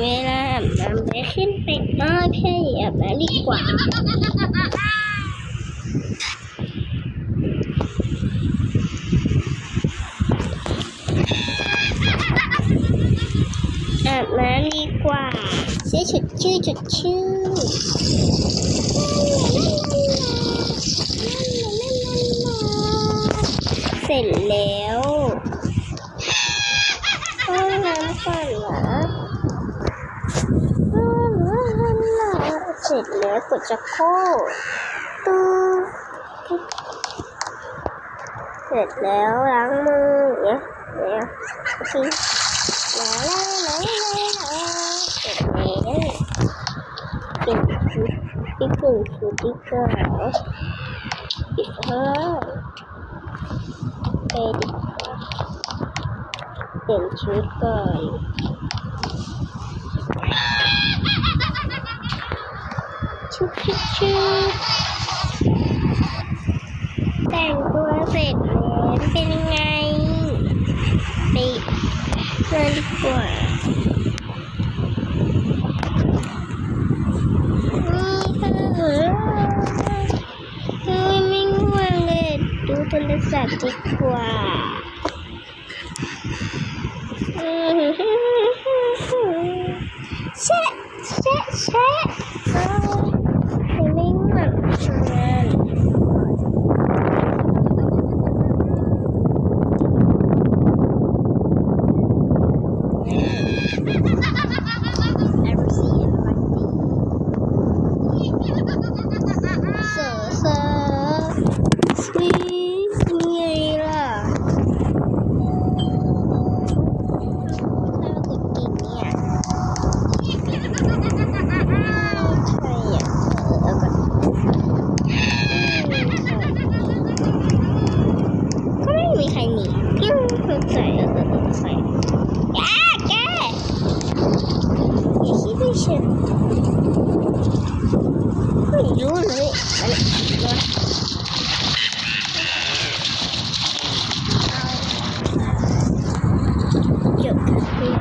เวลาอาบน้ำไปขึ้นไปนอนแค่อาบน้ำดีกว่าอาบน้ำดีกว่าชื่อชุดชื่อจุดชื่อเสร็จแล้วห้องน้ำก่อนเหรอห้องน้ำเส ร็จแล้วกดจะโครกตู้เสร็จแล้วล้างมือเนี่ยเนี่ยโอเคแล้วแล้วแล้วเสร็จแล้วปลี่ยนชุดที่เปลี่ยนชุดดีกว่าปิดห้องไปดีกว่าเปลี่ยนชุดก่อน ชุดแต่งตัวเสร็จแล้วเป็นยังไงไปนอนดีกว่านี่ค่ะเฮ้ยไม่ง่วงเลยดูโทรศัพท์ดีกว่าอืมแชะแชะแชะเอ้ยไม่ง่วงทำงาน Never see it like this. เสือเสือนี่ไงล่ะถ้ากดกิ่งเนี่ยใช่อะเออเอาก่อนก็ไม่มีใครหนีพี่เข้าใจเออเออเออใส่แกแกอย่าคิดว่าฉัน ไม่รู้เลยอะไรวะจบคือ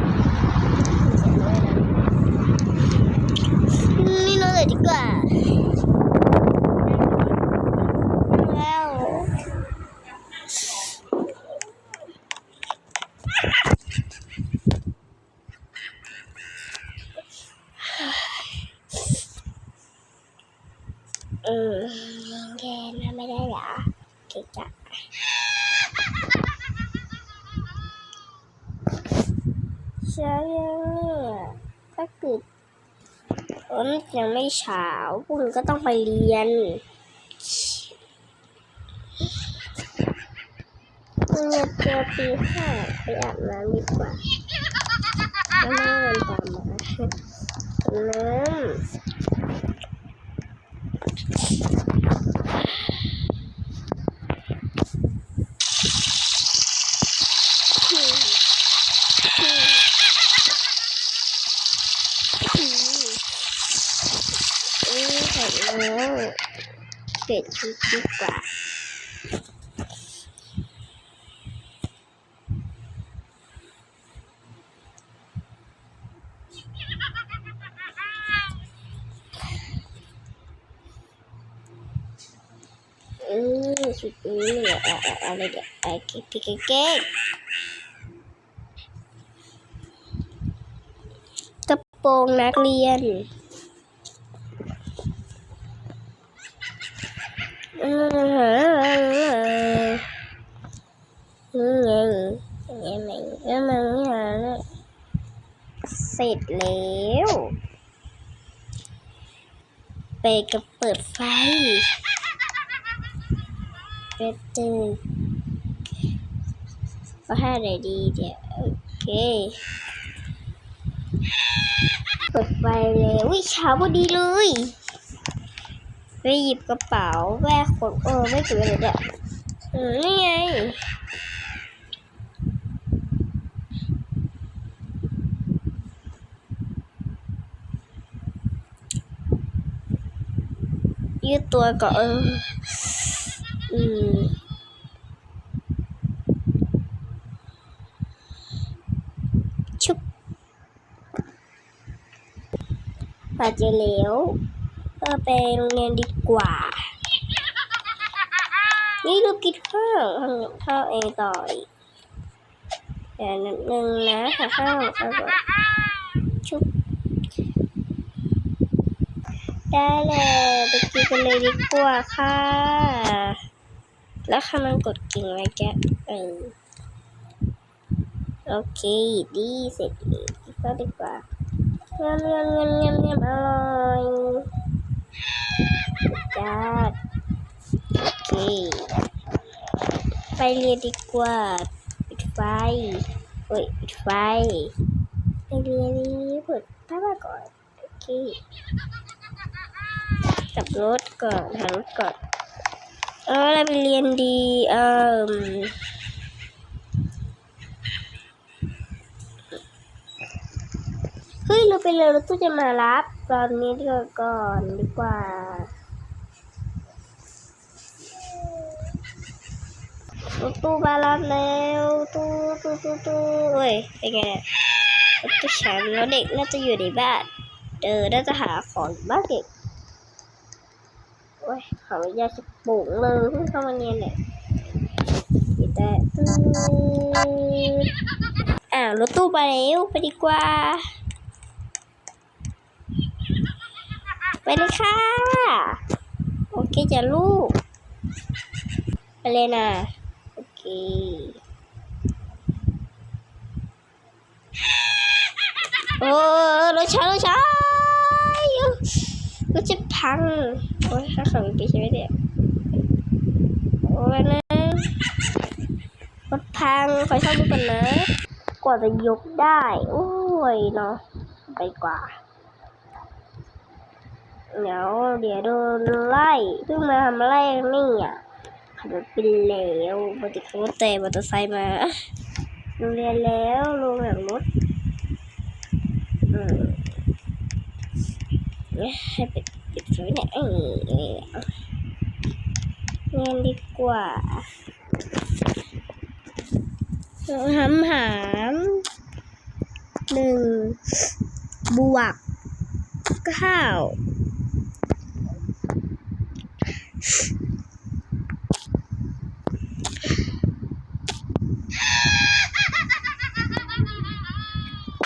นี่นอนเลยดีกว่าแล้วเออยังแกน่าไม่ได้เหรอเก่งจังเช้ายังเนี่ยถ้าเกิดยังไม่เช้าพรุ่งนี้ก็ต้องไปเรียนพรุ่งนี้เจอปีห้าไปอาบน้ำดีกว่าแล้วม่เดินตามมาน้ำ อืมเสร็จแล้ว เปลี่ยนชุดดีกว่าอืมชุดนี้เนี่ยอะอะอะไรเดี๋ยวไอ้กิ๊กกิ๊กกิ๊กกิ๊กกระโปรงนักเรียน อืมนี่ไงนี่ไงแล้วมันไม่หาเลยเสร็จแล้วไปกับเปิดไฟเป็ดตึงว่าให้อะไรดีเดี๋ยวโอเคเปิดไฟเลยวิเชาพอดีเลย ไปหยิบกระเป๋าแวกขนเออไม่ถือเลยเนี่ยอืมนี่ไงยืดตัวก่อนเอออืมชุบอาจจะเหลว ก็ไปโรงเรียนดีกว่า นี่ลูกกินข้าวข้าวเองต่ออีกเดี๋ยวนิดนึงนะหาข้าวข้าวก่อนชุบได้เลยไปกินกันเลยดีกว่าค่ะ แล้วค่ะมันกดกิ่งไว้แกเออโอเค ดีเสร็จเลยก็ดีกว่าเงินเงินเงินเงินเงินอร่อย จ้าโอเค ไปเรียนดีกว่าปิดไฟเฮ้ยปิดไฟไปเรียนนี้เปิดผ้ามาก่อนโอเคกลับรถก่อนหารถก่อนเออเราไปเรียนดีเอ่อเฮ้ยเราไปเรียนรถตู้จะมารับ ตอนนี้ดีกว่าก่อนดีกว่า ตู้มารับแล้วตู้ตู้ตู้ตู้เฮ้ยเป็นไงเนี่ยตู้ฉันแล้วเด็กน่าจะอยู่ในบ้านเออน่าจะหาของบ้านเด็กโอ้ยขออนุญาตจะปลูกเลยเพิ่งเข้ามาเรียนเนี่ยแต่ตู้อ้าวรถตู้ไปแล้วไปดีกว่า ไปเลยค่ะ โอเคจ้ะลูก ไปเลยนะ โอเคโอ้รถช้ารถช้ารถจะพัง โอ้ยข้าขับไปใช่ไหมเนี่ยโอ้ยนะรถพังขอเช่าดูกันนะ กว่าจะยกได้ โอ้ยเนาะไปกว่า เดี๋ยวเดี๋ยวโดนไล่เพิ่งมาทำอะไรนี่อะขับรถไปแล้วปกติเขาแต่มอเตอร์ไซค์มาโรงเรียนแล้วลงหลังรถเนี่ยให้ปิดปิดไฟเนี่ยเออเออเรียนดีกว่าหามหามหนึ่งบวกเก้า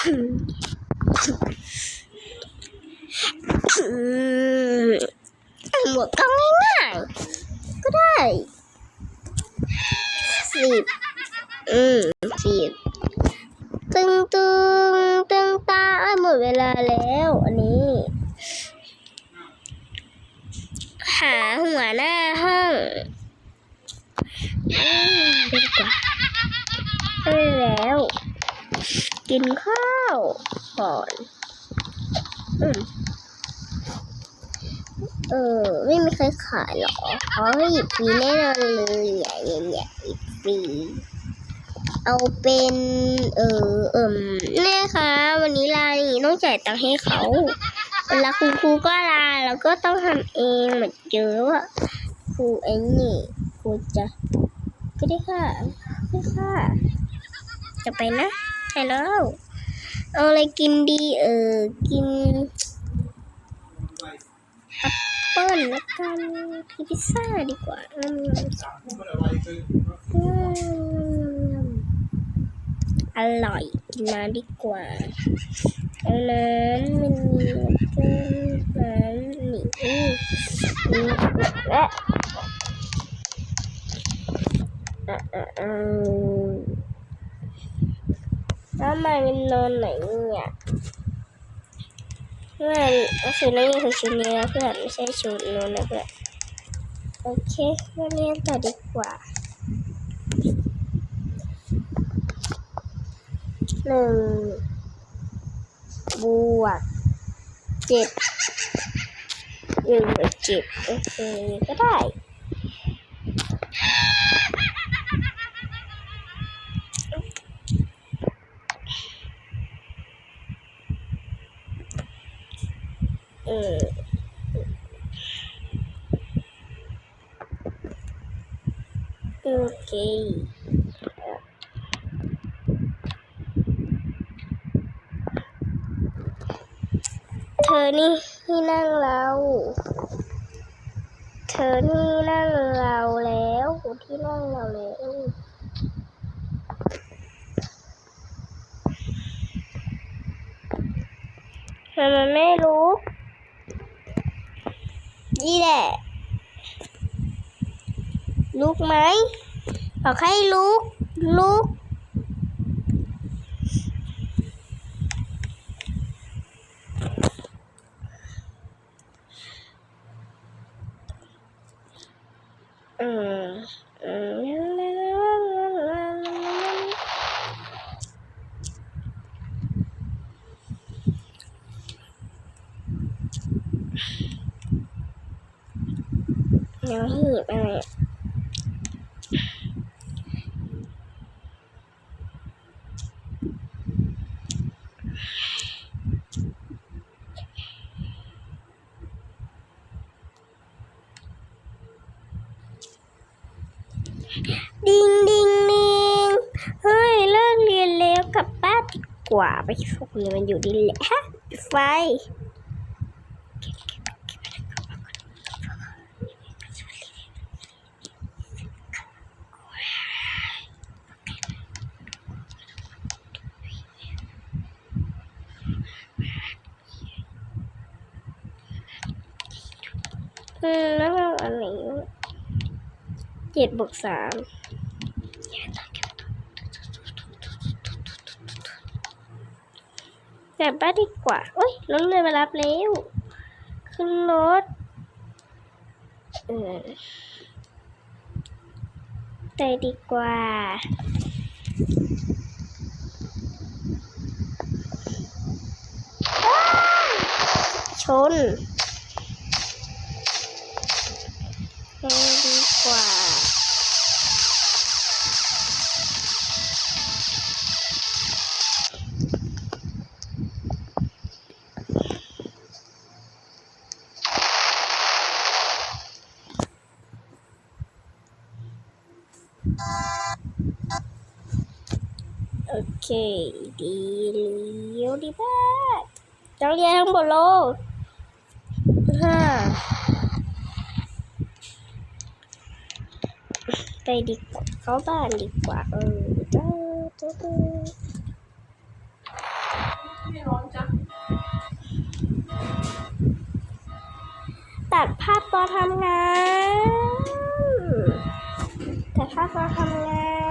อืมหมวกก็ง่ายๆก็ได้สิบอืมสิบตึงตึงตึงตาอ้ายหมดเวลาแล้ว อันนี้ หา หัวหน้าห้องอืมดีกว่าได้แล้ว กินข้าวก่อนอืมเออ ไม่มีใครขายหรออ๋อหยิบฟรีแน่นอนเลยอย่าอย่าอย่าหยิบฟรีเอาเป็น เออเอิ่มแม่คะวันนี้ลานี่ต้องจ่ายตังค์ให้เขา เวลาคุณครูก็ลาแล้วก็ต้องทำเองเหมือนเจอว่าครูไอ้นี่ครูจะก็ได้ค่ะได้ค่ะ จะไปนะฮัลโหลเอาอะไรกินดีเออกินแอปเปิ้ลละกันกินพิซซ่าดีกว่าอืมอืมอร่อยกินน้ำดีกว่าเอาน้ำมันมี เกินน้ำนี่อืมนี่และอะอะอะแล้วมันนอนไหนเนี่ยเพื่อนก็คือนั่นคือชุดนี้นะเพื่อนไม่ใช่ชุดนู้นนะเพื่อนโอเคมาเรียนต่อดีกว่าหนึ่งบวก เจ็ดหนึ่งเจ็ดโอเคก็ได้เออโอเค อนี่ที่นั่งเรา เธอนี่นั่งเราแล้วที่นั่งเราแล้วทำไมไม่ลุกนี่แหละ ลุกไหมบอกให้ลุก ลุก อืมอืมยังหีบอะไรอะดิงดิงดิงเฮ้ย เลิกเรียนแล้วกลับบ้านดี กว่าไปฝึกเรียมันอยู่ดีแหละไฟแล้วเราอันไหนวะเจ็ดบวกสาม ลับบ้านดีกว่าโอ้ยรถเลยมารับแล้ว ขึ้นรถเออไปดีกว่าชนดี เค ดีเลี้ยวดีมากจังเรียนทั้งหมดโลห้าไปดีกว่าเข้าบ้านดีกว่า เออจ้าจ้าตัดภาพตอนทำงาน ตัดภาพตอนทำงาน